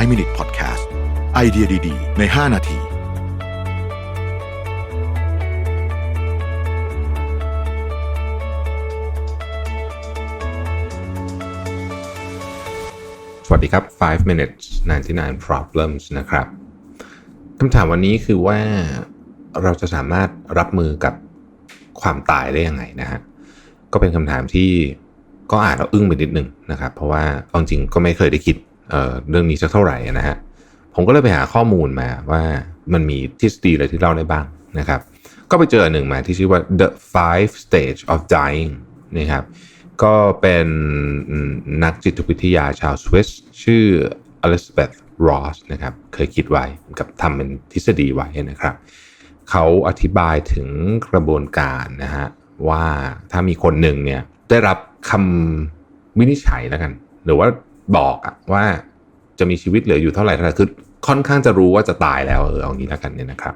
5 Minute Podcast ไอเดียดี ๆ ใน 5 นาทีสวัสดีครับ 5 minutes 99 problems นะครับ คำถามวันนี้คือว่าเราจะสามารถรับมือกับความตายได้ยังไงนะฮะ ก็เป็นคำถามที่ก็อ่านแล้วอึ้งไปนิดนึงนะครับ เพราะว่าเอาจริงก็ไม่เคยได้คิด เเรื่องนี้สักเท่าไหร่นะฮะผมก็เลยไปหาข้อมูลมาว่ามันมีทฤษฎีอะไรที่เล่าได้บ้างนะครับ ก็ไปเจอหนึ่งมาที่ชื่อว่า the five stage of dying นะครับก็เป็นนักจิตวิทยาชาวสวิสชื่ออลิซาเบธรอสนะครับเคยคิดไว้กับทำเป็นทฤษฎีไว้นะครับ เขาอธิบายถึงกระบวนการนะฮะว่าถ้ามีคนหนึ่งเนี่ยได้รับคำวินิจฉัยแล้วกัน หรือว่าบอกว่า จะมีชีวิตเหลืออยู่เท่าไหร่เท่าไหร่คือค่อนข้างจะรู้ว่าจะตายแล้วเออเอางี้แล้วกันเนี่ยนะครับ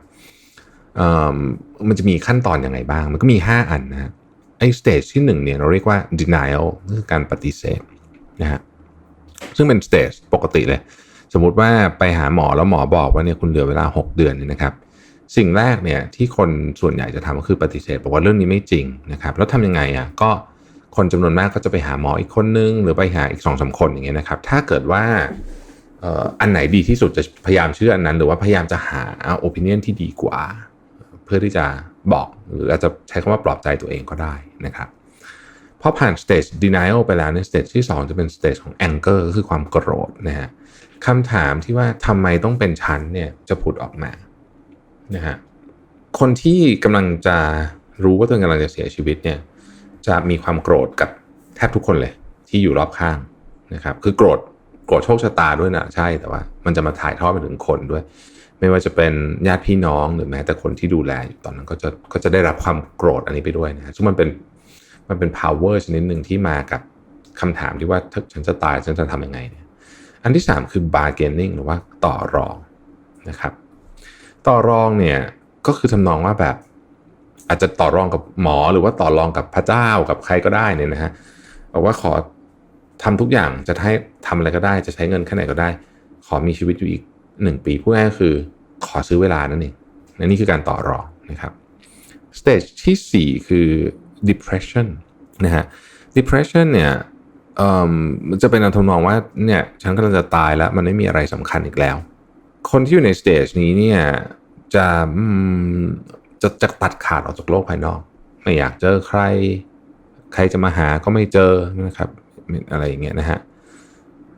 มันจะมีขั้นตอนอยังไงบ้าง มันก็มี 5 อันนะไอ้สเตจที่1เนี่ยเราเรียกว่า denial คือการปฏิเสธนะฮะซึ่งเป็นสเตจปกติเลย สมมุติว่าไปหาหมอแล้วหมอบอกว่าเนี่ยคุณเหลือเวลา 6 เดือนเนี่ยนะครับ สิ่งแรกเนี่ยที่คนส่วนใหญ่จะทำก็คือปฏิเสธบอกว่าเรื่องนี้ไม่จริงนะครับ แล้วทำยังไงอะก็คนจำนวนมากก็จะไปหาหมออีกคนนึง หรือไปหาอีกสองสาคนอย่างเงี้ยนะครับ ถ้าเกิดว่า อันไหนดีที่สุดจะพยายามเชื่ออันนั้น หรือว่าพยายามจะหาโอปิเนียนที่ดีกว่า เพื่อที่จะบอกหรืออาจจะใช้คำว่าปลอบใจตัวเองก็ได้นะครับพอผ่าน stage denial ไปแล้วใน stage ที่ 2 จะเป็น stage ของ anger ก็คือความโกรธนะฮะคำถามที่ว่าทำไมต้องเป็นชั้นเนี่ยจะผุดออกมานะฮะคนที่กำลังจะรู้ว่าตัวเองกำลังจะเสียชีวิตเนี่ยจะมีความโกรธกับแทบทุกคนเลยที่อยู่รอบข้างนะครับคือโกรธ กรธโชคชะตาด้วยนะใช่แต่ว่า มันจะมาถ่ายทอดไปถึงคนด้วย ไม่ว่าจะเป็นญาติพี่น้องหรือแม้แต่คนที่ดูแลอยู่ตอนนั้นก็จะก็จะได้รับความโกรธอันนี้ไปด้วยนะซึ่งมันเป็นมันเป็น power ชนิดหนึ่งที่มากับคำถามที่ว่าถ้าฉันจะตายฉันจะทำยังไงเนี่ยอันที่ 3 คือ bargaining หรือว่าต่อรองนะครับ ต่อรองเนี่ยก็คือทำนองว่าแบบอาจจะต่อรองกับหมอหรือว่าต่อรองกับพระเจ้ากับใครก็ได้เนี่ยนะฮะบอกว่าขอ ทำทุกอย่างจะให้ทำอะไรก็ได้ จะใช้เงินแค่ไหนก็ได้ ขอมีชีวิตอยู่อีกหนึ่งปีพูดง่ายก็คือขอซื้อเวลานั่นเองนนี่คือการต่อรองนะครับสเตจที่ 4 คือ depression นะฮะ depression เนี่ยมันจะเป็นอันทำนองว่าเนี่ยฉันกำลังจะตายแล้ว มันไม่มีอะไรสำคัญอีกแล้ว คนที่อยู่ในสเตจนี้เนี่ยจะจะจะตัดขาดออกจากโลกภายนอก ไม่อยากเจอใคร ใครจะมาหาก็ไม่เจอนะครับ อะไรอย่างเงี้ยนะฮะ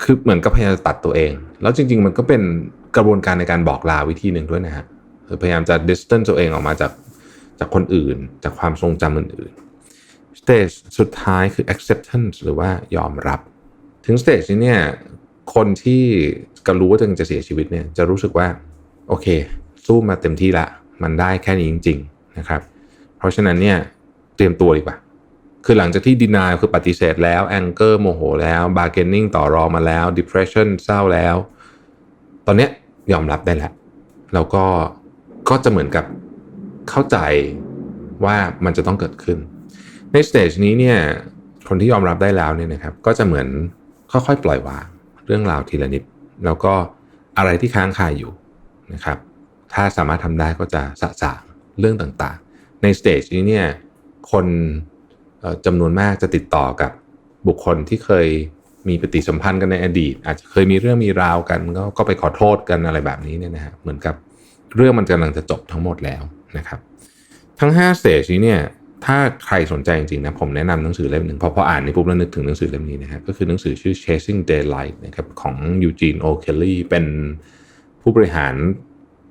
คือเหมือนกับพยายามตัดตัวเอง แล้วจริง ๆ มันก็เป็นกระบวนการในการบอกลาวิธีหนึ่งด้วยนะฮะคือพยายามจะ distance ตัวเองออกมาจากจากคนอื่น จากความทรงจำอื่นๆ stage สุดท้ายคือ acceptance หรือว่ายอมรับ ถึง stage นี้เนี่ยคนที่กำรู้ว่าตัวเองจะเสียชีวิตเนี่ยจะรู้สึกว่า โอเค สู้มาเต็มที่ละ มันได้แค่นี้จริง ๆ นะครับ เพราะฉะนั้นเนี่ยเตรียมตัวดีกว่า คือหลังจากที่ deny คือปฏิเสธแล้ว anger โมโหแล้ว bargaining ต่อรองมาแล้ว depression เศร้าแล้ว ตอนนี้ยอมรับได้แล้ว แล้วก็ก็จะเหมือนกับเข้าใจว่ามันจะต้องเกิดขึ้น ในสเตจนี้เนี่ยคนที่ยอมรับได้แล้วเนี่ยนะครับ ก็จะเหมือนค่อยๆ ปล่อยวางเรื่องราวทีละนิด แล้วก็อะไรที่ค้างคาอยู่นะครับ ถ้าสามารถทำได้ก็จะสะสางเรื่องต่างๆ ในสเตจนี้เนี่ยคน จำนวนมากจะติดต่อกับบุคคลที่เคยมีปฏิสัมพันธ์กันในอดีต อาจจะเคยมีเรื่องมีราวกันก็ก็ไปขอโทษกันอะไรแบบนี้เนี่ยนะฮะเหมือนกับเรื่องมันกำลังจะจบทั้งหมดแล้วนะครับ ทั้ง5สเตจนี้เนี่ยถ้าใครสนใจจริงๆนะผมแนะนำหนังสือเล่มหนึ่งพอพออ่านในปุ๊บแล้วนึกถึงหนังสือเล่มนี้นะฮะก็คือหนังสือชื่อ Chasing Daylight นะครับของยูจีนโอเคลลี่เป็นผู้บริหาร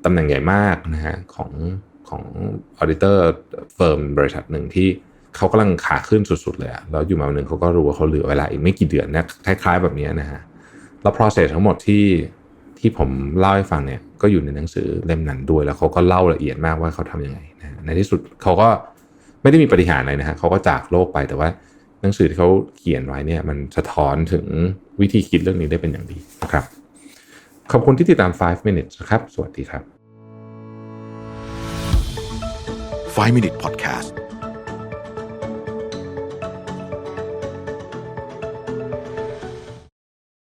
ตำแหน่งใหญ่มากนะฮะของของออเดเตอร์เฟิร์มบริษัทหนึ่งที่ เขากำลังขาขึ้นสุดๆเลยอะแล้วอยู่มาวันหนึ่งเขาก็รู้ว่าเขาเหลือเวลาอีกไม่กี่เดือนนะคล้ายๆแบบนี้นะฮะแล้ว process ทั้งหมดที่ที่ผมเล่าให้ฟังเนี่ยก็อยู่ในหนังสือเล่มนั้นด้วย แล้วเขาก็เล่าละเอียดมากว่าเขาทำยังไงนะในที่สุดเขาก็ไม่ได้มีปฏิหารอะไรนะฮะเขาก็จากโลกไปแต่ว่าหนังสือที่เขาเขียนไว้เนี่ยมันสะท้อนถึงวิธีคิดเรื่องนี้ได้เป็นอย่างดีนะครับ ขอบคุณที่ติดตาม 5 minutes ครับ สวัสดีครับ 5 Minute Podcast